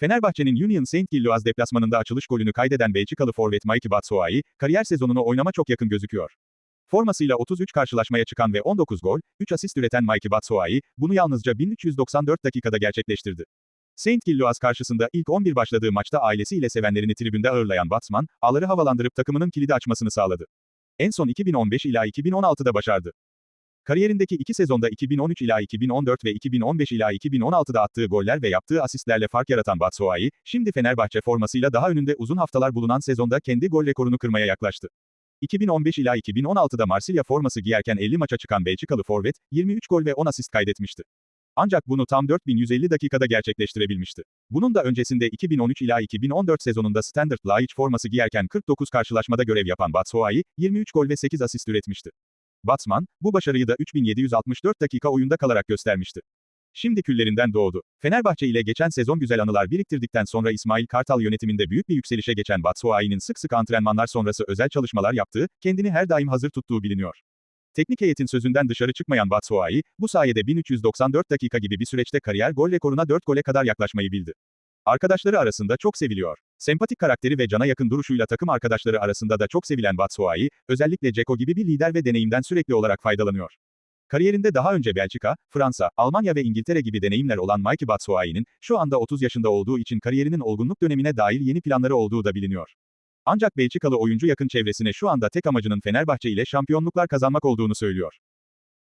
Fenerbahçe'nin Union Saint Gilloise deplasmanında açılış golünü kaydeden Belçikalı forvet Mikey Batshuayi, kariyer sezonuna oynama çok yakın gözüküyor. Formasıyla 33 karşılaşmaya çıkan ve 19 gol, 3 asist üreten Mikey Batshuayi, bunu yalnızca 1394 dakikada gerçekleştirdi. Saint Gilloise karşısında ilk 11 başladığı maçta ailesiyle sevenlerini tribünde ağırlayan Batsman, ağları havalandırıp takımının kilidi açmasını sağladı. En son 2015 ila 2016'da başardı. Kariyerindeki iki sezonda 2013 ila 2014 ve 2015 ila 2016'da attığı goller ve yaptığı asistlerle fark yaratan Batshuayi, şimdi Fenerbahçe formasıyla daha önünde uzun haftalar bulunan sezonda kendi gol rekorunu kırmaya yaklaştı. 2015 ila 2016'da Marsilya forması giyerken 50 maça çıkan Belçikalı forvet, 23 gol ve 10 asist kaydetmişti. Ancak bunu tam 4150 dakikada gerçekleştirebilmişti. Bunun da öncesinde 2013 ila 2014 sezonunda Standard Liège forması giyerken 49 karşılaşmada görev yapan Batshuayi, 23 gol ve 8 asist üretmişti. Batsman, bu başarıyı da 3764 dakika oyunda kalarak göstermişti. Şimdi küllerinden doğdu. Fenerbahçe ile geçen sezon güzel anılar biriktirdikten sonra İsmail Kartal yönetiminde büyük bir yükselişe geçen Batshuayi'nin sık sık antrenmanlar sonrası özel çalışmalar yaptığı, kendini her daim hazır tuttuğu biliniyor. Teknik heyetin sözünden dışarı çıkmayan Batshuayi, bu sayede 1394 dakika gibi bir süreçte kariyer gol rekoruna 4 gole kadar yaklaşmayı bildi. Arkadaşları arasında çok seviliyor. Sempatik karakteri ve cana yakın duruşuyla takım arkadaşları arasında da çok sevilen Batshuayi, özellikle Ceko gibi bir lider ve deneyimden sürekli olarak faydalanıyor. Kariyerinde daha önce Belçika, Fransa, Almanya ve İngiltere gibi deneyimler olan Mikey Batshuayi'nin, şu anda 30 yaşında olduğu için kariyerinin olgunluk dönemine dair yeni planları olduğu da biliniyor. Ancak Belçikalı oyuncu yakın çevresine şu anda tek amacının Fenerbahçe ile şampiyonluklar kazanmak olduğunu söylüyor.